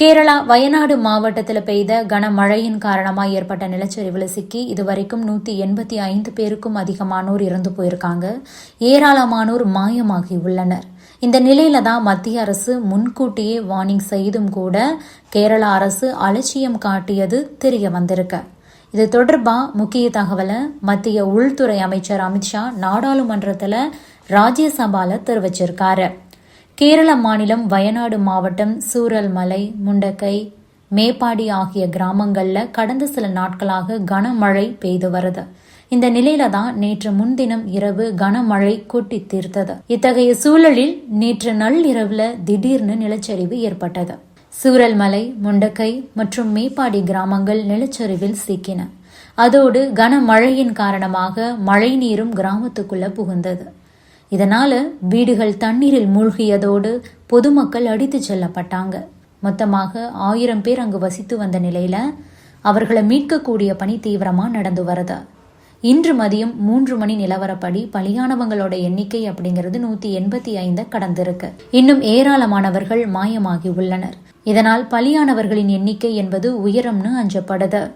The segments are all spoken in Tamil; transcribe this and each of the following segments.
கேரளா வயநாடு மாவட்டத்தில் பெய்த கனமழையின் காரணமாக ஏற்பட்ட நிலச்சரிவில் சிக்கி இதுவரைக்கும் நூற்றி எண்பத்தி ஐந்து பேருக்கும் அதிகமானோர் இறந்து போயிருக்காங்க. ஏராளமானோர் மாயமாகி உள்ளனர். இந்த நிலையில தான் மத்திய அரசு முன்கூட்டியே வார்னிங் செய்தும் கூட கேரள அரசு அலட்சியம் காட்டியது தெரிய வந்திருக்கு. இது தொடர்பாக முக்கிய தகவலை மத்திய உள்துறை அமைச்சர் அமித்ஷா நாடாளுமன்றத்தில் ராஜ்யசபால தெரிவிச்சிருக்காரு. கேரள மாநிலம் வயநாடு மாவட்டம் சூரல்மலை முண்டக்கை மேப்பாடி ஆகிய கிராமங்களில் கடந்த சில நாட்களாக கனமழை பெய்து வருது. இந்த நிலையில தான் நேற்று முன்தினம் இரவு கனமழை கொட்டி தீர்த்தது. இத்தகைய சூழலில் நேற்று நள்ளிரவுல திடீர்னு நிலச்சரிவு ஏற்பட்டது. சூரல்மலை முண்டக்கை மற்றும் மேப்பாடி கிராமங்கள் நிலச்சரிவில் சிக்கின. அதோடு கனமழையின் காரணமாக மழை நீரும் கிராமத்துக்குள்ள புகுந்தது. இதனால வீடுகள் தண்ணீரில் மூழ்கியதோடு பொதுமக்கள் அடித்துச் செல்லப்பட்டாங்க. மொத்தமாக ஆயிரம் பேர் அங்கு வசித்து வந்த நிலையில அவர்களை மீட்கக்கூடிய பணி தீவிரமா நடந்து வருது. இன்று மதியம் மூன்று மணி நிலவரப்படி பலியானவங்களோட எண்ணிக்கை அப்படிங்கிறது நூத்தி எண்பத்தி ஐந்த கடந்திருக்கு. இன்னும் ஏராளமானவர்கள் மாயமாகி உள்ளனர். இதனால் பலியானவர்களின் எண்ணிக்கை என்பது உயரம்னு அஞ்சப்படுது.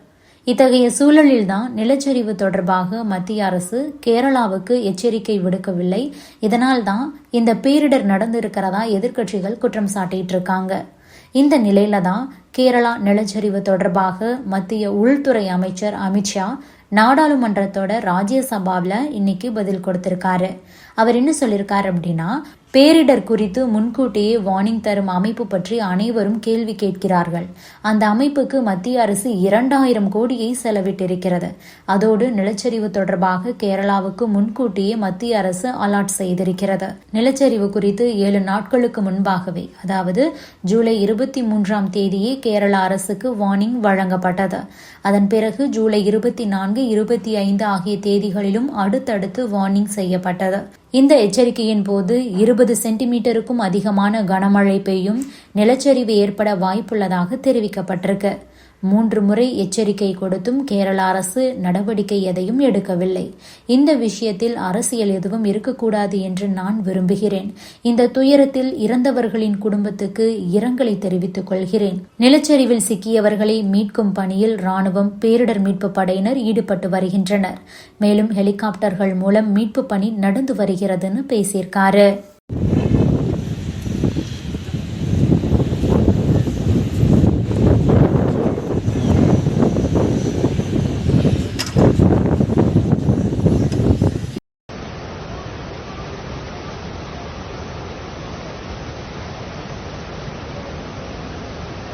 இத்தகைய சூழலில்தான் நிலச்சரிவு தொடர்பாக மத்திய அரசு கேரளாவுக்கு எச்சரிக்கை விடுக்கவில்லை. இதனால் தான் இந்த பேரிடர் நடந்திருக்கிறதா எதிர்க்கட்சிகள் குற்றம் சாட்டிட்டு இருக்காங்க இந்த நிலையில தான் கேரளா நிலச்சரிவு தொடர்பாக மத்திய உள்துறை அமைச்சர் அமித்ஷா நாடாளுமன்றத்தோட ராஜ்யசபாவில் இன்னைக்கு பதில் கொடுத்திருக்காரு. அவர் என்ன சொல்லியிருக்காரு அப்படின்னா பேரிடர் குறித்து முன்கூட்டியே வார்னிங் தரும் அமைப்பு பற்றி அனைவரும் கேள்வி கேட்கிறார்கள். அந்த அமைப்புக்கு மத்திய அரசு இரண்டாயிரம் கோடியை செலவிட்டிருக்கிறது. அதோடு நிலச்சரிவு தொடர்பாக கேரளாவுக்கு முன்கூட்டியே மத்திய அரசு அலாட் செய்திருக்கிறது. நிலச்சரிவு குறித்து ஏழு நாட்களுக்கு முன்பாகவே அதாவது ஜூலை இருபத்தி மூன்றாம் தேதியே கேரள அரசுக்கு வார்னிங் வழங்கப்பட்டது. அதன் பிறகு ஜூலை இருபத்தி நான்கு இருபத்தி ஐந்து ஆகிய தேதிகளிலும் அடுத்தடுத்து வார்னிங் செய்யப்பட்டது. இந்த எச்சரிக்கையின் போது இருபது சென்டிமீட்டருக்கும் அதிகமான கனமழை பெய்யும் நிலச்சரிவு ஏற்பட வாய்ப்புள்ளதாக தெரிவிக்கப்பட்டிருக்கு. மூன்று முறை எச்சரிக்கை கொடுத்தும் கேரள அரசு நடவடிக்கை எதையும் எடுக்கவில்லை. இந்த விஷயத்தில் அரசியல் எதுவும் இருக்கக்கூடாது என்று நான் விரும்புகிறேன். இந்த துயரத்தில் இறந்தவர்களின் குடும்பத்துக்கு இரங்கலை தெரிவித்துக் கொள்கிறேன். நிலச்சரிவில் சிக்கியவர்களை மீட்கும் பணியில் ராணுவம் பேரிடர் மீட்பு படையினர் ஈடுபட்டு வருகின்றனர். மேலும் ஹெலிகாப்டர்கள் மூலம் மீட்பு பணி நடந்து வருகிறதுன்னு பேசியிருக்காரு.